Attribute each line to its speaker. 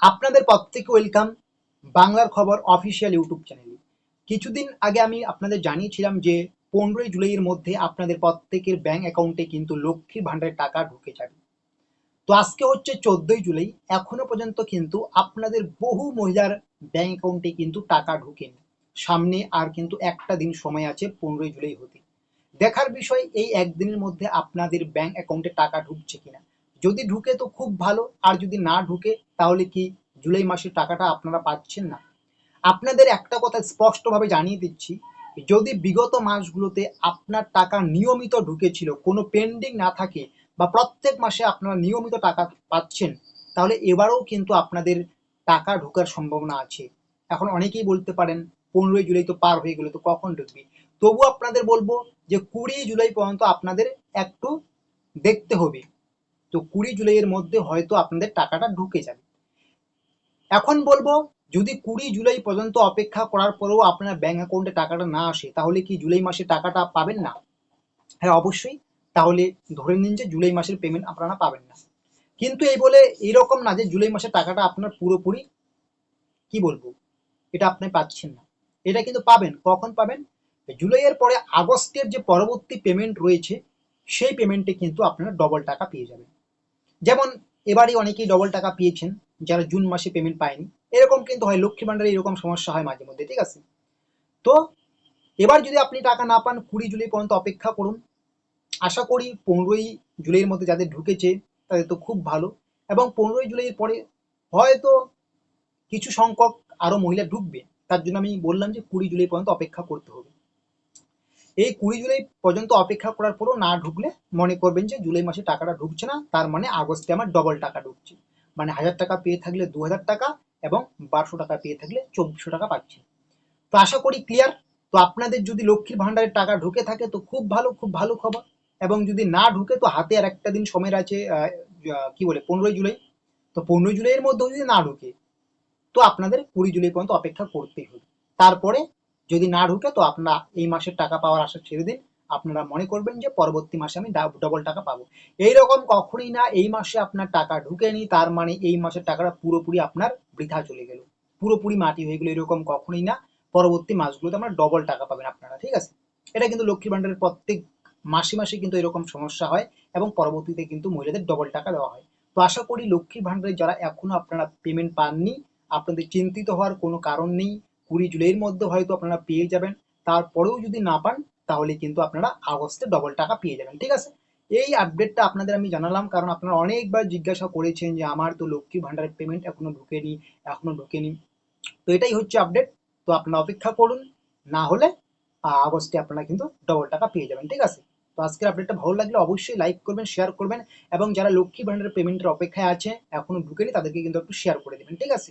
Speaker 1: আপনাদের প্রত্যেকে ওয়েলকাম বাংলার খবর অফিসিয়াল ইউটিউব চ্যানেলে কিছুদিন আগে আমি আপনাদের জানিয়েছিলাম যে, পনেরোই জুলাইয়ের মধ্যে আপনাদের প্রত্যেকের ব্যাংক অ্যাকাউন্টে কিন্তু লক্ষ্মীর ভাণ্ডারের টাকা ঢুকে যাবে। তো আজকে হচ্ছে চোদ্দই জুলাই, এখনও পর্যন্ত কিন্তু আপনাদের বহু মহিলার ব্যাংক অ্যাকাউন্টে কিন্তু টাকা ঢুকেনি। সামনে আর কিন্তু একটা দিন সময় আছে পনেরোই জুলাই হতে। দেখার বিষয়, এই একদিনের মধ্যে আপনাদের ব্যাংক অ্যাকাউন্টে টাকা ঢুকছে কিনা। যদি ঢুকে তো খুব ভালো, আর যদি না ঢুকে তাহলে কি জুলাই মাসের টাকাটা আপনারা পাচ্ছেন না? আপনাদের একটা কথা স্পষ্টভাবে জানিয়ে দিচ্ছি, যদি বিগত মাসগুলোতে আপনার টাকা নিয়মিত ঢুকেছিল, কোনো পেন্ডিং না থাকে বা প্রত্যেক মাসে আপনারা নিয়মিত টাকা পাচ্ছেন, তাহলে এবারেও কিন্তু আপনাদের টাকা ঢোকার সম্ভাবনা আছে। এখন অনেকেই বলতে পারেন, পনেরোই জুলাই তো পার হয়ে গেল, তো কখন ঢুকবি? তবু আপনাদের বলব যে কুড়ি জুলাই পর্যন্ত আপনাদের একটু দেখতে হবে। তো কুড়ি জুলাইয়ের মধ্যে হয়তো আপনাদের টাকাটা ঢুকে যাবে। এখন বলব, যদি কুড়ি জুলাই পর্যন্ত অপেক্ষা করার পরেও আপনার ব্যাংক অ্যাকাউন্টে টাকাটা না আসে, তাহলে কি জুলাই মাসে টাকাটা পাবেন না? হ্যাঁ অবশ্যই। তাহলে ধরে নিন যে জুলাই মাসের পেমেন্ট আপনারা পাবেন না। কিন্তু এই বলে এইরকম না যে জুলাই মাসের টাকাটা আপনার পুরোপুরি, কি বলব, এটা আপনি পাচ্ছেন না। এটা কিন্তু পাবেন। কখন পাবেন? জুলাইয়ের পরে আগস্টের যে পরবর্তী পেমেন্ট রয়েছে, সেই পেমেন্টে কিন্তু আপনারা ডবল টাকা পেয়ে যাবেন। যেমন এবারই অনেকেই ডবল টাকা পেয়েছেন, যারা জুন মাসে পেমেন্ট পায়নি। এরকম কিন্তু হয়, লক্ষ্মী ভান্ডারে এরকম সমস্যা হয় মাঝে মধ্যে, ঠিক আছে? তো এবার যদি আপনি টাকা না পান, কুড়ি জুলাই পর্যন্ত অপেক্ষা করুন। আশা করি পনেরোই জুলাইয়ের মধ্যে যাদের ঢুকেছে, তাদের তো খুব ভালো। এবং পনেরোই জুলাইয়ের পরে হয়তো কিছু সংখ্যক আরও মহিলা ঢুকবে। তার জন্য আমি বললাম যে কুড়ি জুলাই পর্যন্ত অপেক্ষা করতে হবে। এই কুড়ি জুলাই পর্যন্ত অপেক্ষা করার পরও না ঢুকলে মনে করবেন যে জুলাই মাসে টাকাটা ঢুকছে না, তার মানে আগস্টে আমার ডবল টাকা ঢুকছে। মানে হাজার টাকা পেয়ে থাকলে দু হাজার টাকা এবং বারোশো টাকা পেয়ে থাকলে চব্বিশশো টাকা পাচ্ছে। তো আশা করি ক্লিয়ার তো আপনাদের যদি লক্ষ্মীর ভাণ্ডারের টাকা ঢুকে থাকে তো খুব ভালো খুব ভালো খবর। এবং যদি না ঢুকে তো হাতে আর একটা দিন সময় আছে কি বলে, পনেরোই জুলাই। তো পনেরোই জুলাইয়ের মধ্যেও যদি না ঢুকে, তো আপনাদের কুড়ি জুলাই পর্যন্ত অপেক্ষা করতেই হবে। তারপরে যদি না ঢুকে, তো আপনারা এই মাসের টাকা পাওয়ার আশা ছেড়ে দিন। আপনারা মনে করবেন যে পরবর্তী মাসে আমি ডবল টাকা পাবো। এইরকম কখনোই না এই মাসে আপনার টাকা ঢুকেনি, তার মানে এই মাসের টাকাটা পুরোপুরি আপনার বৃথা চলে গেল। পুরোপুরি মাটি হয়ে গেল, এরকম কখনোই না। পরবর্তী মাসগুলোতে আপনারা ডবল টাকা পাবেন আপনারা, ঠিক আছে? এটা কিন্তু লক্ষ্মী ভান্ডারের প্রত্যেক মাসে মাসে কিন্তু এরকম সমস্যা হয় এবং পরবর্তীতে কিন্তু মহিলাদের ডবল টাকা দেওয়া হয়। তো আশা করি লক্ষ্মী ভান্ডারে যারা এখনও আপনারা পেমেন্ট পাননি, আপনাদের চিন্তিত হওয়ার কোনো কারণ নেই কুড়ি জুলাইয়ের মধ্যে হয়তো আপনারা পেয়ে যাবেন। তারপরেও যদি না পান, তাহলে কিন্তু আপনারা আগস্টে ডবল টাকা পেয়ে যাবেন, ঠিক আছে? এই আপডেটটা আপনাদের আমি জানালাম, কারণ আপনারা অনেকবার জিজ্ঞাসা করেছেন যে আমার তো লক্ষ্মী ভান্ডারের পেমেন্ট এখনও ঢুকেনি এখনও ঢুকেনি। তো এটাই হচ্ছে আপডেট তো আপনারা অপেক্ষা করুন, না হলে আগস্টে আপনারা কিন্তু ডবল টাকা পেয়ে যাবেন, ঠিক আছে? তো আজকের আপডেটটা ভালো লাগলে অবশ্যই লাইক করবেন শেয়ার করবেন, এবং যারা লক্ষ্মী ভান্ডারের পেমেন্টের অপেক্ষায় আছে, এখনও ঢুকেনি, তাদেরকে কিন্তু একটু শেয়ার করে দেবেন, ঠিক আছে?